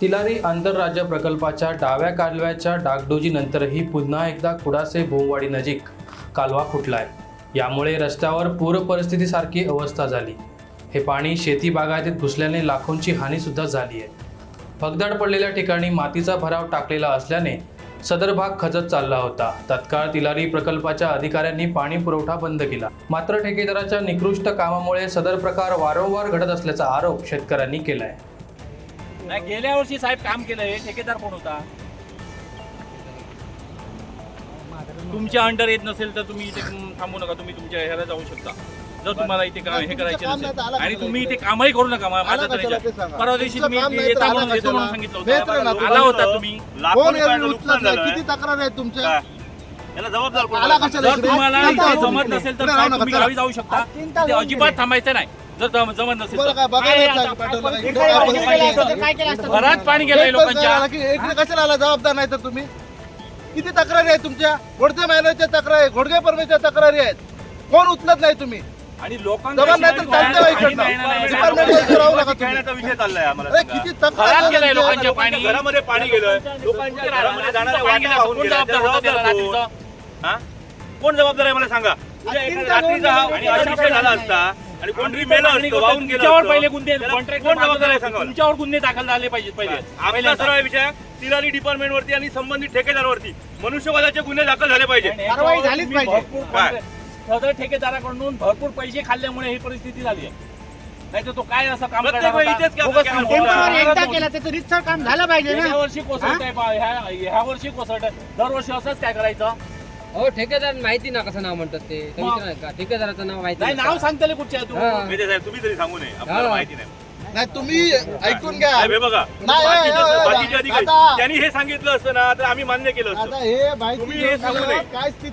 तिलारी आंतरराज्य प्रकल्पाच्या डाव्या कालव्याच्या डागडुजीनंतरही पुन्हा एकदा कुडासे भोमवाडी नजीक कालवा फुटलाय. यामुळे रस्त्यावर पूर परिस्थितीसारखी अवस्था झाली. हे पाणी शेती बागायतीत घुसल्याने लाखोंची हानीसुद्धा झाली आहे. भगदाड पडलेल्या ठिकाणी मातीचा भराव टाकलेला असल्याने सदर भाग खचत चालला होता. तत्काळ तिलारी प्रकल्पाच्या अधिकाऱ्यांनी पाणी पुरवठा बंद केला. मात्र ठेकेदाराच्या निकृष्ट कामामुळे सदर प्रकार वारंवार घडत असल्याचा आरोप शेतकऱ्यांनी केला आहे नाही गेल्या वर्षी साहेब काम केलंय ठेकेदार कोण होता? तुमच्या अंडर येत नसेल तर तुम्ही इथे थांबू नका तुम्ही तुमच्या ह्याला जाऊ शकता. जर तुम्हाला इथे काम हे करायचे नसेल. आणि तुम्ही? इथे कामही करू नका मा- माझं आला तर. परवा दिवशी तुम्ही येता आला म्हणून येतो म्हणून? सांगितलं मित्र ना होतं तुम्ही. आला होता तुम्ही. कोण लाखो येऊन उचलत नाही. किती रुपये तक्रार आहे तुमच्या? याला जबाबदार कोण आला आहे? कशाला जर इकडे? तुम्हाला इथे जमत. नसेल तर इकडे साहेब राहू तुम्ही गावी जाऊ शकता. अजिबात थांबायचं नाही. जर जम- जमत नसेल बरं तर. काय बघायला काय येत आता- नाही, पाठवलं काय? काय इकडे काय पाणी आहे? काय केलं असतं गेलंय एक पण लोकांच्या आला की इकडे कशाला आला जबाबदार नाही तर तुम्ही किती तक्रारी आहेत तुमच्या घोडके महिन्याच्या तक्रारी घोडके परमेच्या तक्रारी आहेत कोण उचलत नाही तुम्ही आणि लोकांच्या जबाब नाही तर शिवाय चालतं पाणी इकडनं. नाही, नाही, नाही, डिपार्टमेंट नाही. मध्ये राहू नका तुम्ही. खेळण्याचा विषय चाललाय आम्हाला अरे सांगा. किती तक्रार आहे? लोकांच्या पाणी घरामध्ये पाणी गेलं लोकांच्या घरामध्ये जाणाऱ्या वाटा वाहून कोण गेल्या. जबाबदार होतं त्याला जबाबदार कोण? रात्रीचं? हा? कोण जबाबदार आहे मला सांगा उद्या एखाद्या रात्रीचा हा झाला. असता आणि कोणतरी मेलं असतं वाहून गेलं तुमच्यावर असतं. पहिले गुन्हे त्याला कॉन्ट्रॅक्ट कोण जबाबदार आहे सांगा मला. तुमच्यावर गुन्हे दाखल झाले पाहिजेत पहिले आपला सरळ विषय तिलारी डिपार्टमेंट वरती आणि संबंधित ठेकेदारावरती मनुष्यवादाचे गुन्हे दाखल झाले पाहिजे कारवाई झालीच पाहिजे. काय? सदर ठेकेदाराकडून भरपूर पैसे खाल्ल्यामुळे ही परिस्थिती झाली आहे नाही तर तो काय असं काम प्रत्येक करणार वेळी होता? इथेच काम बोगस केलं. काम टेम्पोवर करणार एकदा होता. केलं त्याचं रितसर काम झालं पाहिजे गेल्या ना वर्षी कोसळत आहे ह्या ह्या वर्षी कोसळत आहे. दरवर्षी असंच काय करायचं हो ठेकेदार माहिती ना कसं नाव म्हणतात ते. विचारा का ठेकेदाराचं नाव माहिती नाही नाव का? सांगतले कुठचे आहे तू हा. मेहते साहेब तुम्ही तरी सांगू नये आपल्याला हा. माहिती नाही नाही तुम्ही ऐकून घ्या साहेब, हे बघा नाही, बाकीचे बाकीचे अधिकारी आता- त्यांनी हे सांगितलं असतं ना तर आम्ही मान्य केलं आता असतं हे माहिती तुम्ही हे सांगू गेलं, नये. काय स्थिती